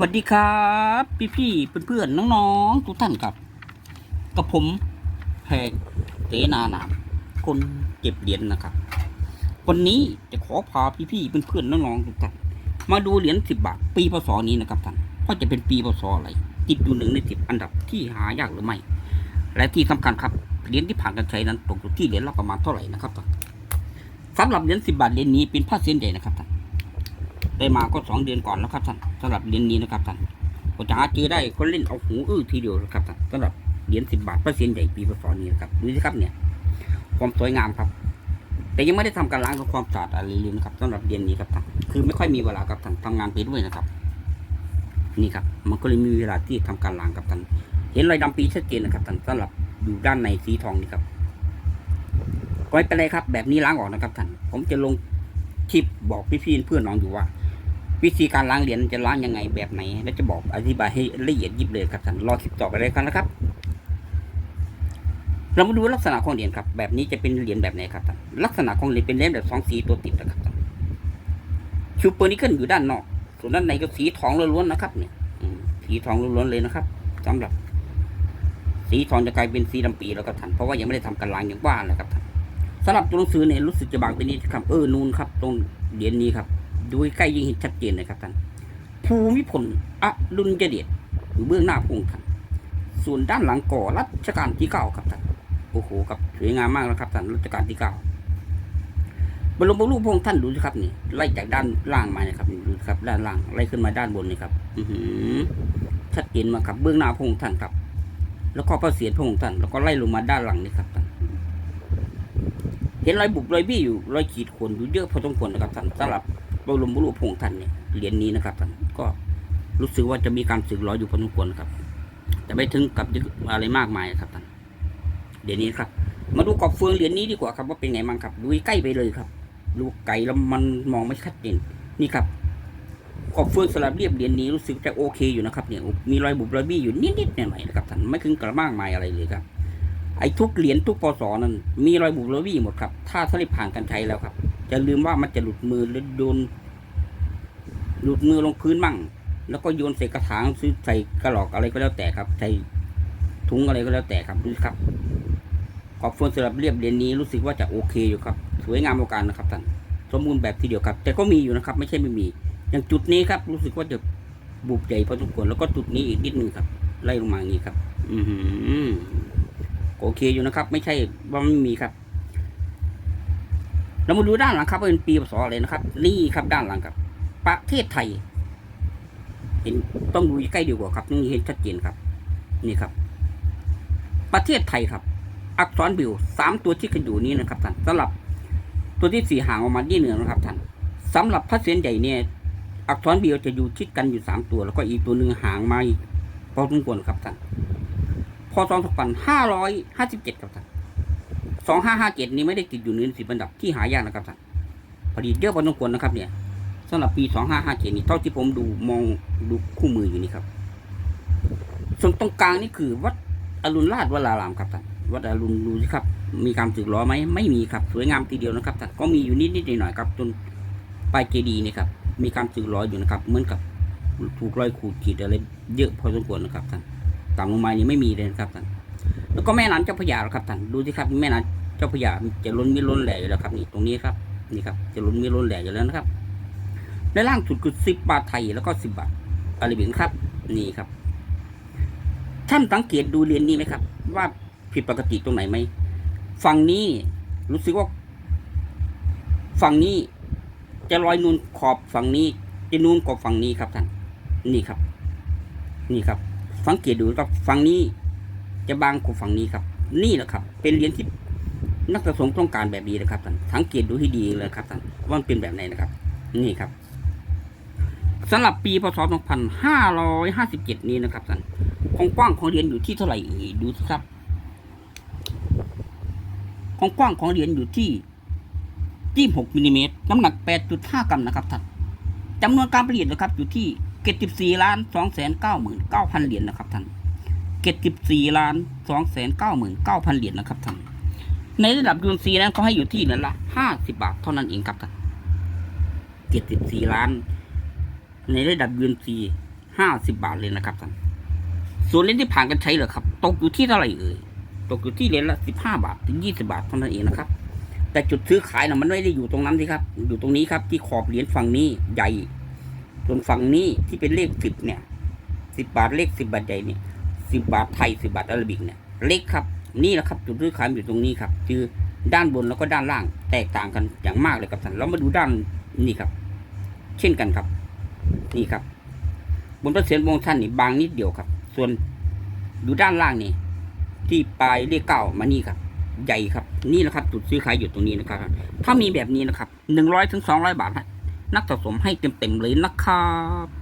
สวัสดีครับ พี่พี่เพื่อนๆน้องๆทุกท่านครับ กับผมแพงเสนาหนามคนเก็บเหรียญนะครับ วันนี้จะขอพาพี่พี่เพื่อนๆน้องๆทุกท่านมาดูเหรียญสิบบาท ปีพศนี้นะครับท่านว่าจะเป็นปีพศอะไรติดอยู่หนึ่งในสิบอันดับที่หายากหรือไม่ และที่สำคัญครับเหรียญที่ผ่านการใช้นั้นตกอยู่ที่เหรียญละประมาณเท่าไหร่นะครับท่านสำหรับเหรียญสิบบาทเหรียญนี้เป็นผ้าเส้นใหญ่นะครับท่าน ได้มาก็สองเดือนก่อนแล้วครับท่านสำหรับเหรียญนี้นะครับท่านก็จะหาซื้อได้คนเล่นเอาหูอื้อทีเดียวนะครับท่านสำหรับเหรียญสิบบาทเปอร์เซ็นต์ใหญ่ปีพศนี้นะครับดูสิครับเนี่ย ความสวยงามครับ แต่ยังไม่ได้ทำการล้างทำความสะอาดอะไรเลยนะครับสำหรับเหรียญนี้ครับท่านคือไม่ค่อยมีเวลาครับท่านทำงานไปด้วยนะครับ นี่ครับ มันก็เลยมีเวลาที่ทำการล้างครับท่านเห็นรอยดำปีชัดเจนนะครับท่านสำหรับอยู่ด้านในสีทองนี่ครับก็ไม่เป็นไรครับ แบบนี้ล้างออกนะครับท่านผมจะลงคลิปบอกพี่ๆเพื่อนน้องอยู่ว่า วิธีการล้างเหรียญจะล้างยังไงแบบไหนและจะบอกอธิบายให้ละเอียดยิบเลยครับท่านรอคลิปต่อไปเลยกันนะครับ เรามาดูลักษณะของเหรียญครับ แบบนี้จะเป็นเหรียญแบบไหนครับท่านลักษณะของเหรียญเป็นเหรียญแบบสองสีตัวติดนะครับท่านชูเปอร์นิเกิลอยู่ด้านนอก ส่วนด้านในก็สีทองล้วนๆนะครับ เนี่ยสีทองล้วนๆเลยนะครับสำหรับ สีทองจะกลายเป็นสีดำปีแล้วครับท่านเพราะว่ายังไม่ได้ทำการล้างอย่างว่าเลยครับท่านสำหรับตัวหนังสือเนี่ยรู้สึกจะบางไปนิดครับเออนูนครับ ตรงเหรียญนี้ครับ ดูใกล้ยิ่งเห็นชัดเจนเลยครับท่านภูมิพลอดุลยเดชอยู่เบื้องหน้าพงท่านส่วนด้านหลังก่อรัชกาลที่เก้าครับท่านโอ้โหครับสวยงามมากนะครับท่านรัชกาลที่เก้าบรมรูปพงท่านดูสิครับนี่ไล่จากด้านล่างมานะครับนี่ดูครับ ด้านล่างไล่ขึ้นมาด้านบนนี่ครับ อือหือชัดเจนมากครับ เบื้องหน้าพงท่านครับ แล้วก็พระเศียรพงท่าน แล้วก็ไล่ลงมาด้านหลังนี่ครับท่านเห็นรอยบุบรอยบี้อยู่รอยขีดข่วนอยู่เยอะพอสมควรนะครับท่านสำหรับ บรมรูปพระองค์ท่านเนี่ยเหรียญนี้นะครับท่านก็รู้สึกว่าจะมีการสึกหรออยู่พอสมควรครับ แต่ไม่ถึงกับยึดอะไรมากมายครับท่านเหรียญนี้ครับ มาดูกอบเฟืองเหรียญนี้ดีกว่าครับว่าเป็นไงบ้างครับ ดูใกล้ไปเลยครับดูไกลแล้วมันมองไม่ชัดเจนนี่ครับกอบเฟืองสลับเรียบเหรียญนี้รู้สึกจะโอเคอยู่นะครับเนี่ยมีรอยบุบรอยบี้อยู่นิดๆหน่อยๆนะครับท่านไม่ถึงกระมากมายอะไรเลยครับไอ้ทุกเหรียญทุกปศนั้นมีรอยบุบรอยบี้หมดครับ ถ้าสลิปผ่านการใช้แล้วครับจะลืมว่ามันจะหลุดมือหรือโดน หลุดมือลงพื้นมั่งแล้วก็โยนใส่กระถางซื้อใส่กระหลอกอะไรก็แล้วแต่ครับใส่ถุงอะไรก็แล้วแต่ครับดูครับ ขอบเฟืองสำหรับเรียบเรียญนี้รู้สึกว่าจะโอเคอยู่ครับ สวยงามโอการนะครับท่านสมบูรณ์แบบทีเดียวครับ แต่ก็มีอยู่นะครับ ไม่ใช่ไม่มี อย่างจุดนี้ครับ รู้สึกว่าจะบุบใหญ่พอสมควรแล้วก็จุดนี้อีกนิดนึงครับ ไล่ลงมาอย่างนี้ครับ อือหือโอเคอยู่นะครับ ไม่ใช่ว่าไม่มีครับเรามาดูด้านหลังครับเป็นปีพศอะไรนะครับ นี่ครับด้านหลังครับ ประเทศไทย เห็นต้องดูใกล้ดีกว่าครับนี่เห็นชัดเจนครับ นี่ครับ ประเทศไทยครับ อักษรบิวสามตัวที่ขึ้นอยู่นี้นะครับท่านสำหรับตัวที่สี่ห่างออกมาที่เหนือนะครับท่านสำหรับพระเศียรใหญ่เนี่ยอักษรบิวจะอยู่ชิดกันอยู่สามตัว แล้วก็อีกตัวหนึ่งห่างมาพอสมควรครับท่านพศสองพันห้าร้อยห้าสิบเจ็ดครับท่านสองห้าห้าเจ็ดนี้ไม่ได้ติดอยู่ในสิบอันดับที่หายากนะครับท่านผลิตเยอะพอสมควรนะครับเนี่ย สำหรับปีสองห้าห้าเจ็ดนี้เท่าที่ผมดูมองดูคู่มืออยู่นี่ครับ ส่วนตรงกลางนี่คือวัดอรุณราชวรารามครับท่านวัดอรุณดูสิครับ มีการสึกล้อไหมไม่มีครับ สวยงามทีเดียวนะครับท่านก็มีอยู่นิดนิดหน่อยๆครับจนปลายเจดีย์นี่ครับ มีการสึกล้ออยู่นะครับ เหมือนกับถูกรอยขูดขีดอะไรเยอะพอสมควรนะครับท่านต่ำลงมานี่ไม่มีเลยนะครับท่านแล้วก็แม่น้ำเจ้าพระยาครับท่านดูสิครับแม่น้ำเจ้าพระยาจะล้นมีล้นแหล่อยู่แล้วครับนี่ตรงนี้ครับนี่ครับจะล้นมีล้นแหล่อยู่แล้วนะครับ และล่างสุดคือสิบบาทไทยแล้วก็สิบบาทอะไรแบบนครับ นี่ครับ ท่านสังเกตดูเรียนนี้ไหมครับ ว่าผิดปกติตรงไหนไหมฝั่งนี้รู้สึกว่า ฝั่งนี้จะลอยนูนขอบฝั่งนี้จะนูนกว่าฝั่งนี้ครับท่าน นี่ครับ นี่ครับ สังเกตดูครับฝั่งนี้จะบางกว่าฝั่งนี้ครับ นี่แหละครับ เป็นเหรียญที่นักสะสมต้องการแบบนี้นะครับท่านสังเกตดูให้ดีเลยครับท่านว่ามันเป็นแบบไหนนะครับ นี่ครับ สำหรับปีพศ 2557 นี้นะครับท่านความกว้างของเหรียญอยู่ที่เท่าไหร่ดูสิครับความกว้างของเหรียญอยู่ที่26มิลลิเมตรน้ำหนัก 8.5 กรัมนะครับท่านจำนวนการผลิตนะครับ อยู่ที่74ล้าน2 9 9 0 0 0เหรียญนะครับท่านเจ็ดสิบสี่ล้านสองแสนเหมื่นเหรียญนะครับท่านในระดับยูนซีนั้นก็ให้อยู่ที่เหรียญละห้าสิบาทเท่านั้นเองครับท่านเจ็ดสิบสี่ล้าน ในระดับยูนซีห้าสิบบาทเลยนะครับท่านส่วนเหรียญที่ผ่านกันใช้เหรอครับ ตกอยู่ที่เท่าไหร่เอ่ยตกอยู่ที่เหรียญละสิบห้าบาทถึงยี่สิบาทเท่านั้นเองนะครับ แต่จุดซื้อขายนะมันไม่ได้อยู่ตรงนั้นสิครับ อยู่ตรงนี้ครับ ที่ขอบเหรียญฝั่งนี้ใหญ่ส่วนฝั่งนี้ที่เป็นเลขสิบเนี่ยสิบบาทเลขสิบบาทใหญ่เนี่ยสิบบาทไทยสิบบาทอาราบิกเนี่ยเล็กครับ นี่แหละครับจุดซื้อขายอยู่ตรงนี้ครับ คือด้านบนแล้วก็ด้านล่างแตกต่างกันอย่างมากเลยครับท่านเรามาดูด้านนี่ครับ เช่นกันครับ นี่ครับ บนพระเศียรวงท่านนี่บางนิดเดียวครับ ส่วนดูด้านล่างนี่ที่ปลายเลขเก้ามานี่ครับ ใหญ่ครับ นี่แหละครับ จุดซื้อขายอยู่ตรงนี้นะครับ ถ้ามีแบบนี้นะครับหนึ่งร้อยถึงสองร้อยบาทนะนักสะสมให้เต็มๆเลยนะครับ